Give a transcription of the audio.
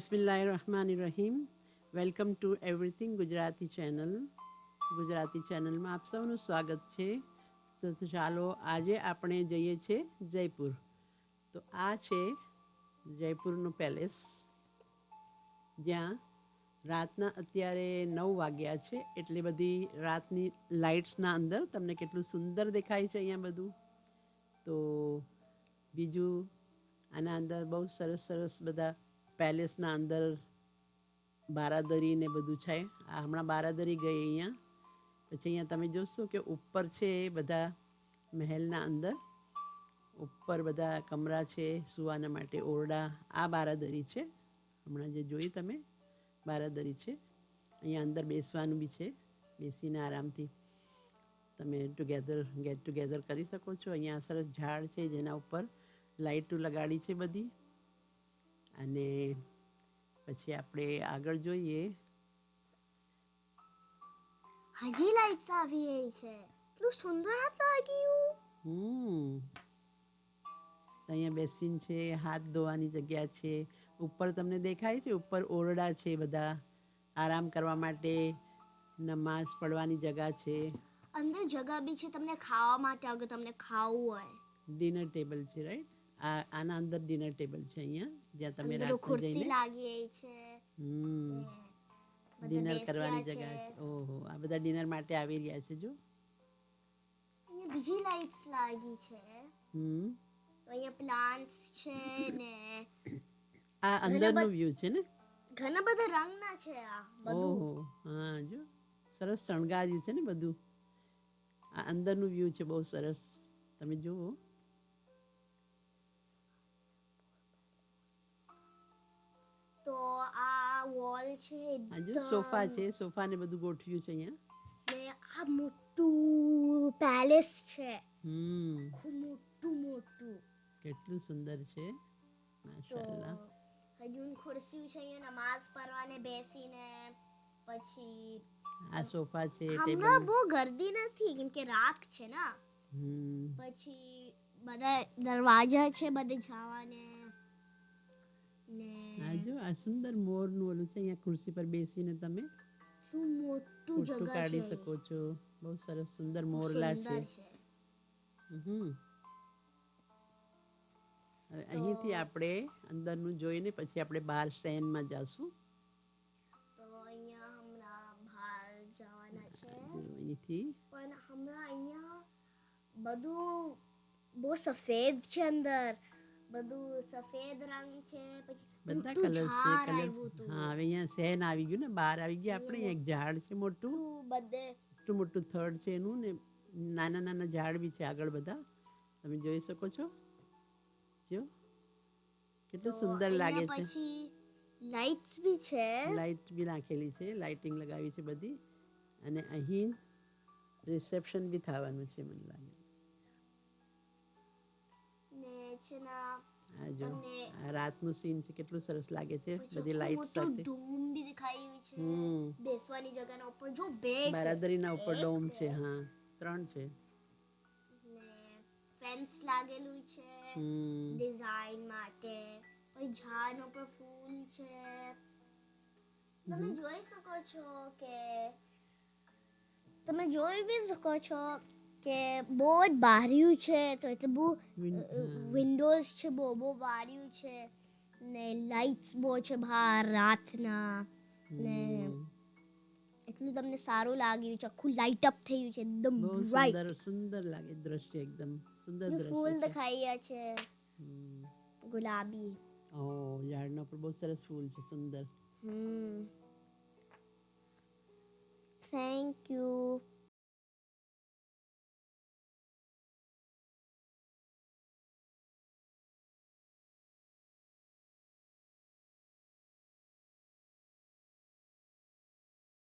બિસ્મિલ્લાહ રહમાન Rahim welcome to everything Gujarati channel. Gujarati ચેનલમાં આપ સૌનું સ્વાગત છે. તો ચાલો, આજે આપણે જઈએ છીએ જયપુર. તો આ છે જયપુરનું પેલેસ. જ્યાં રાતના અત્યારે નવ વાગ્યા છે. એટલી બધી રાતની લાઇટ્સના અંદર તમને કેટલું સુંદર દેખાય છે અહીંયા બધું. તો બીજું આના અંદર બહુ સરસ સરસ બધા પેલેસના અંદર બારાદરી ને બધું છે. આ હમણાં બારાદરી ગઈ અહીંયા. પછી અહીંયા તમે જોશો કે ઉપર છે બધા મહેલના અંદર. ઉપર બધા કમરા છે, સુવાના માટે ઓરડા. આ બારાદરી છે. હમણાં જે જોઈ તમે, બારાદરી છે. અહીંયા અંદર બેસવાનું બી છે. બેસીને આરામથી તમે ટુગેધર ગેટ ટુગેધર કરી શકો છો. અહીંયા સરસ ઝાડ છે જેના ઉપર લાઇટો લગાડી છે બધી. અને પછી આપણે આગળ જોઈએ. હજી લાઈટ્સ આવી રહી છે. એટલું સુંદર લાગ્યું હમ. અહીંયા બેસીન છે હાથ ધોવાની જગ્યા છે. ઉપર તમને દેખાય છે ઉપર ઓરડા છે બધા. આરામ કરવા માટે નમાઝ પડવાની જગા છે. અંદર જગા બી છે તમને ખાવા માટે અગર તમને ખાવું હોય. ડિનર ટેબલ છે રાઈટ આ આના અંદર ડિનર ટેબલ છે અહીંયા જ્યાં તમે ખુરશી જઈને લાગી છે. હમ. ડિનર કરવાની જગ્યા છે. ઓહો આ બધા ડિનર માટે આવી રહ્યા છે જો. અહીંયા બીજી લાઇટ્સ લાગી છે. હમ. અહીંયા પ્લાન્ટ્સ છે ને આ અંદરનો વ્યૂ છે ને? ઘણા બધા રંગના છે આ બધું. ઓહો હા જો. સરસ શણગાર્યું છે ને બધું. આ અંદરનું વ્યૂ છે બહુ સરસ. તમે જુઓ. વોલ છે હજુ સોફા છે સોફા ને બધું ગોઠવ્યું છે અહીંયા? ને આ મોટું પેલેસ છે. હમ. ખૂબ મોટું મોટું. કેટલું સુંદર છે. તો હજુ ખુરશી છે અહીંયા નમાઝ પડવાને બેસીને પછી આ સોફા છે હમણાં બહુ ગર્દી નથી કેમ કે રાત છે ને. પછી બધા દરવાજા છે બધે જવાને ને આ જો આ સુંદર મોરનું ઓલું છે અહીંયા ખુરશી પર બેસીને તમે મોટું કાઢી શકો છો બહુ સરસ સુંદર મોરલા છે હમ હવે અહીંથી આપણે અંદરનું જોઈને પછી આપણે બહાર શેનમાં જાશું. તો અહીંયા હમણાં બહાર જવાના છે. અહીંથી. પણ હમણાં અહીંયા બધું બહુ સફેદ છે અંદર. બધું સફેદ રંગ છે પછી બધા કલર છે કલર હા હવે અહીંયા શેન આવી ગયું ને બહાર આવી ગયા આપણે એક ઝાડ છે મોટું. મોટું બધે મોટું મોટું થડ છે એનું ને નાના નાના ઝાડ બી છે આગળ બધા. તમે જોઈ શકો છો? જો કેટલું સુંદર લાગે છે. લાઇટ્સ બી છે. લાઇટ બી નાખેલી છે લાઇટિંગ લગાવી છે બધી. અને અહીં રિસેપ્શન બી થવાનું છે મને લાગે. આ જો આ રાતનું સીન છે કેટલું સરસ લાગે છે બધી લાઈટ સાથે. ડોમ બી દેખાયું છે બેસવાની જગ્યાના ઉપર જો બે બારાદરીના ઉપર ડોમ છે. હા ત્રણ છે. ફેન્સ લાગેલું છે ડિઝાઇન માટે પછી ઝાડ ઉપર ફૂલ છે. તમે જોઈ શકો છો કે તમે જોઈ બી શકો છો કે બહુ જ બાર્યું છે તો એટલે બહુ વિન્ડોઝ છે બહુ બહુ બાર્યું છે ને લાઇટ્સ બહુ છે બહાર રાતના ને એટલું તમને સારું લાગ્યું છે આખું લાઇટ અપ થયું છે એકદમ બ્રાઇટ સુંદર સુંદર લાગે દ્રશ્ય એકદમ સુંદર ફૂલ દ્રશ્ય છે. દેખાઈ છે. ગુલાબી. ઓ ઝાડના પર બહુ સરસ ફૂલ છે સુંદર. હમ. Thank you.